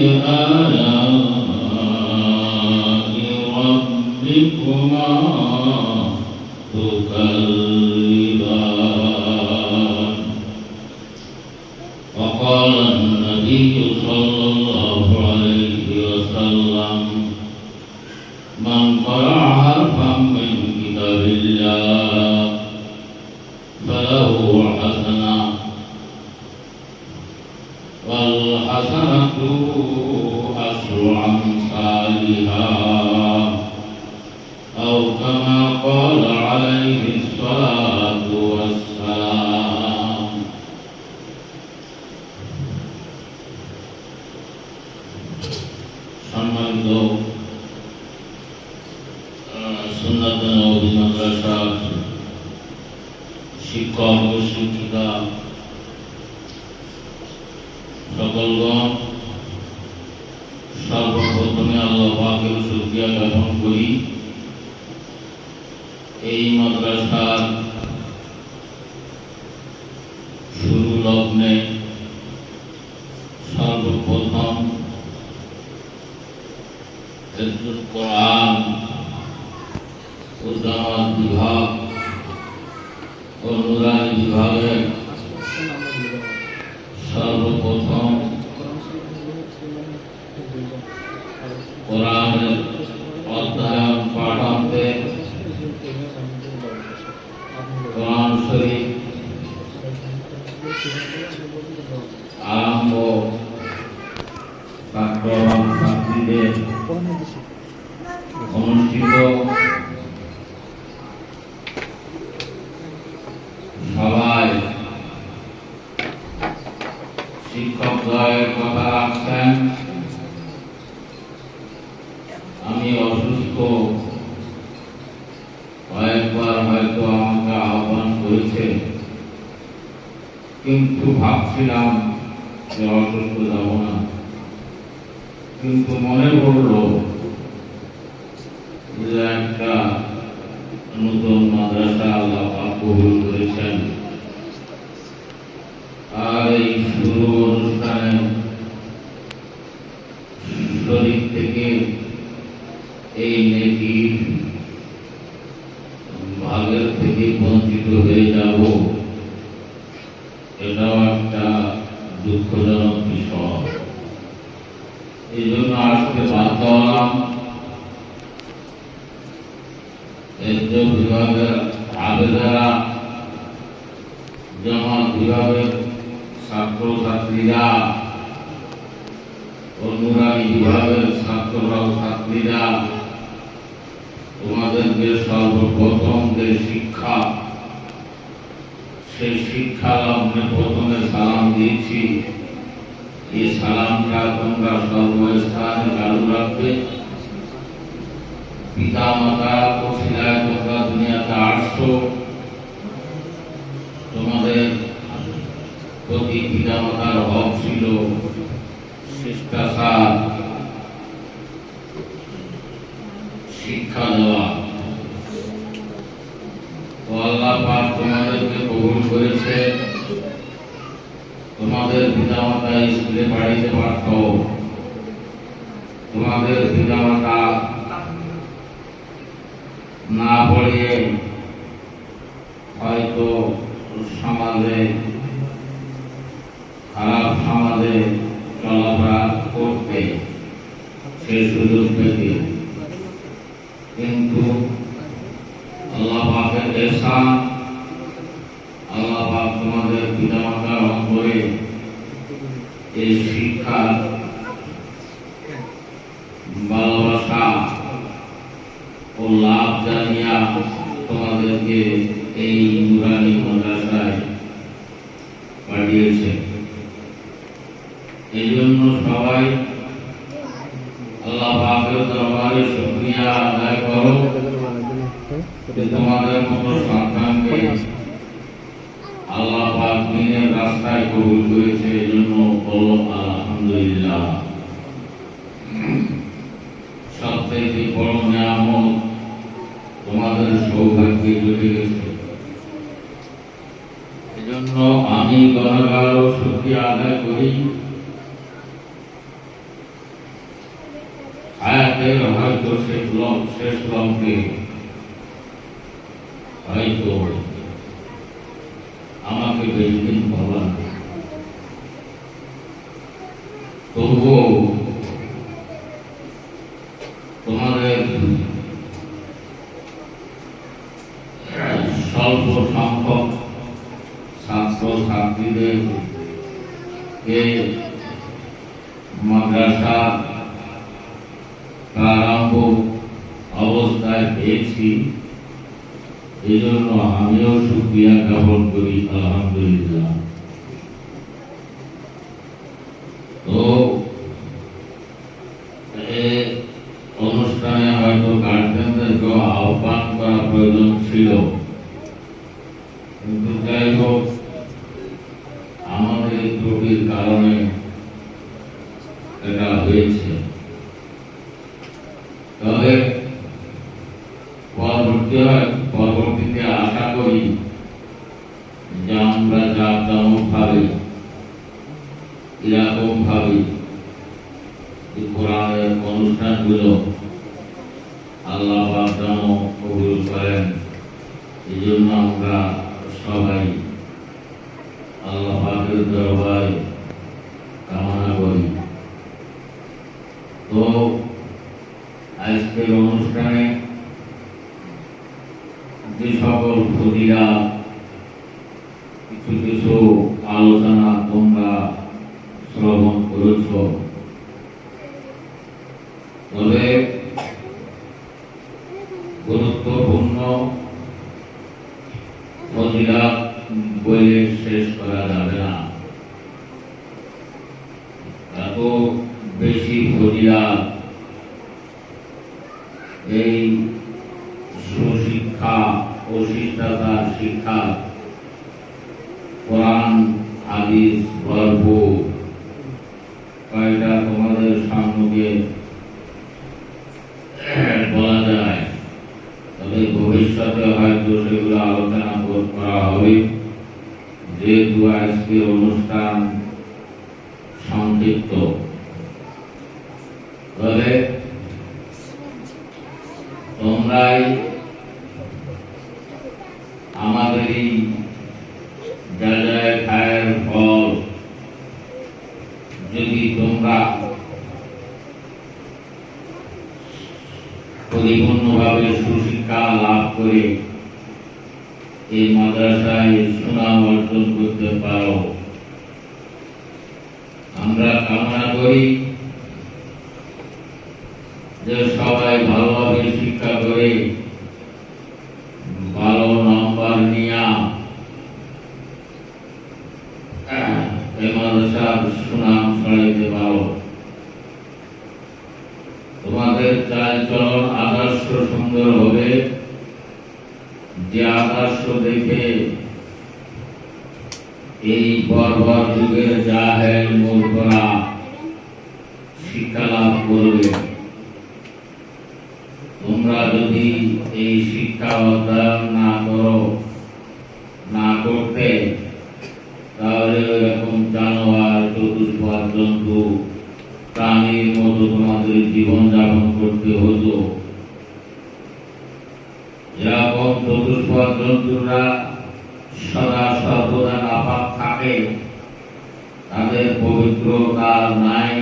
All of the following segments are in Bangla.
فبأي آلاء ربكما تكذبان وقال النبي صلى الله عليه وسلم من قرأ حرفا من كتاب الله সকলগণ সর্বপ্রথমে আল্লাহ পাকের জ্ঞাপন করি। এই মাদ্রাসার শুরু লগ্নে সর্বপ্রথম ও বিভাগ ও নুরানি বিভাগের আরম্ভ ছাত্র এবং ছাত্রীদের শিক্ষক দ্বয়ের কথা রাখছেন। আমি অসুস্থ কয়েকবার হয়তো আমাকে আহ্বান করেছে কিন্তু ভাবছিলাম যে অসুস্থ যাব না। কিন্তু মনে পড়ল যে একটা নতুন মাদ্রাসা আল্লাহ কবুল করেছেন। আর এই শুরু অনুষ্ঠানে শরীর থেকে এই নেকির ভাগের থেকে বঞ্চিত হয়ে যাব এটাও একটা দুঃখজনক বিষয় এই জন্য আসতে বাধ্য হলাম বিভাগের আবেদরা জামাত বিভাগের ছাত্র ছাত্রীরা অনুরাগী বিভাগের ছাত্ররা ছাত্রীরা তোমাদেরকে সর্বপ্রথম যে শিক্ষা, সেই শিক্ষা লগ্নে প্রথমে সালাম দিয়েছি। এই সালামটা তোমরা সর্বস্থানে চালু রাখবে। পিতা, মাতা কৌশিলায় তোমরা দুনিয়াতে আসছো। তোমাদের প্রতি পিতা, মাতার হক ছিল শিষ্টাচার শিক্ষা দেওয়া। আল্লাহ পাক তোমাদেরকে কবুল করেছে। তোমাদের পিতা মাতা স্কুলে পাঠিয়ে। পারত তোমাদের পিতা মাতা না পড়িয়ে হয়তো সমাজে, খারাপ সমাজে চলাফেরা করতে সে সুযোগ পেতে। কিন্তু আল্লাহ পাকের এই শিক্ষা ভালোবাসা ও লাভ জানিয়া তোমাদেরকে এই নুরানি মাদ্রাসায় পাঠিয়েছে। এই জন্য সবাই আল্লাহ দরবারে শুকরিয়া আদায় করো তোমাদের মতো সন্তানকে আল্লাহ পাক দিনের রাস্তায় কবুল করেছে আলহামদুলিল্লাহ। সবথেকে বড় নিয়ামত তোমাদের সৌভাগ্যে জুটে গেছে। এজন্য আমি গণগার শুক্রিয়া আদায় করি। হায়াতের হয়তো শেষ লম শেষ লম্বে হয়তো আমাকে বেশি বলা তবুও তোমাদের স্বল্প সংখ্যক ছাত্র ছাত্রীদের মাদ্রাসা প্রারম্ভ অবস্থায় পেয়েছি। এই জন্য আমিও সুক্রিয়া জ্ঞাপন করি, আলহামদুলিল্লাহ। তো অনুষ্ঠানে হয়তো গার্জেনদেরকেও আহ্বান করা প্রয়োজন ছিল। কিন্তু যাই হোক, আমাদের ত্রুটির কারণে এটা হয়েছে তবে পরবর্তী পরবর্তীতে আশা করি যে আমরা জাঁকজমক ভাবে এরকম ভাবে কোরআনের অনুষ্ঠানগুলো আল্লাহ কবুল করেন। এই জন্য আমরা সবাই দরবারে কামনা করি। তো আজকের অনুষ্ঠানে যে সকল ফজিরা কিছু কিছু আলোচনা তবে গুরুত্বপূর্ণ ফজিলা বলে শেষ করা যাবে না। এত বেশি ফজিলা এই সুশিক্ষা ও শিষ্টাচার শিক্ষা কয়টা তোমাদের সামনে বলা যায়। তবে ভবিষ্যতে হয়তো সেগুলো আলোচনা করা হবে। যেহেতু আজকে অনুষ্ঠান সংক্ষিপ্ত। তবে তোমরাই আমাদের এই যাজায় খায়ের ফল যদি তোমরা পরিপূর্ণভাবে সুশিক্ষা লাভ করে এই মাদ্রাসায় সুনাম অর্জন করতে পারো। আমরা কামনা করি যে সবাই ভালোভাবে শিক্ষা করে ভালো নম্বর নিয়া আহ, এই মাদ্রাসার সুনাম ছড়াইতে পারো তোমাদের চালচলন আদর্শ সুন্দর হবে যে আদর্শ দেখে এই বর্বর যুগের জাহেল মূর্খরা শিক্ষা লাভ করবে তোমরা যদি এই শিক্ষা অধ্যয়ন না করো না করতে তাহলে এরকম জানোয়ার চতুষ্পদ জন্তু প্রাণীর মতো তোমাদের জীবন যাপন করতে হতো যেরকম জন্তুরা সদা সর্বদা নাপাক থাকে। তাদের পবিত্রতা নাই।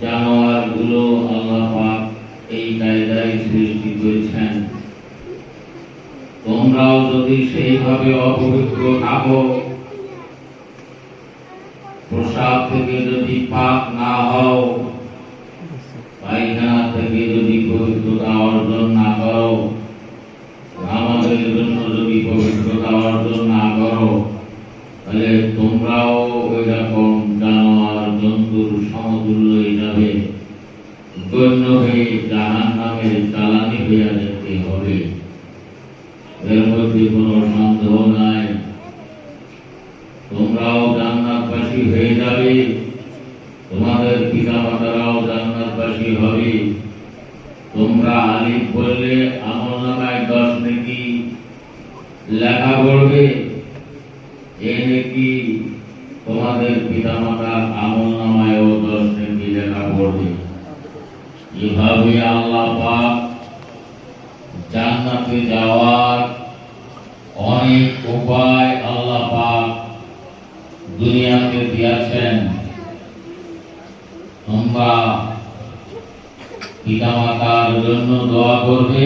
জানোয়ারগুলো আল্লাহ পাক এই কায়দায় সৃষ্টি করেছেন। তোমরাও যদি সেইভাবে অপবিত্র থাকো, প্রসাদ থেকে যদি পাক না হও আলিফ বললে আমল নামায় দশ নাকি লেখা পড়বে? এ নাকি তোমাদের পিতা মাতার আমল নামায়ও দশ নাকি লেখা পড়বে। এভাবে আল্লাহ পাক জান্নাতে যাওয়ার অনেক উপায় আল্লাহ পাক দুনিয়াতে দিয়েছেন। তোমরা পিতামাতার জন্য দোয়া করবে।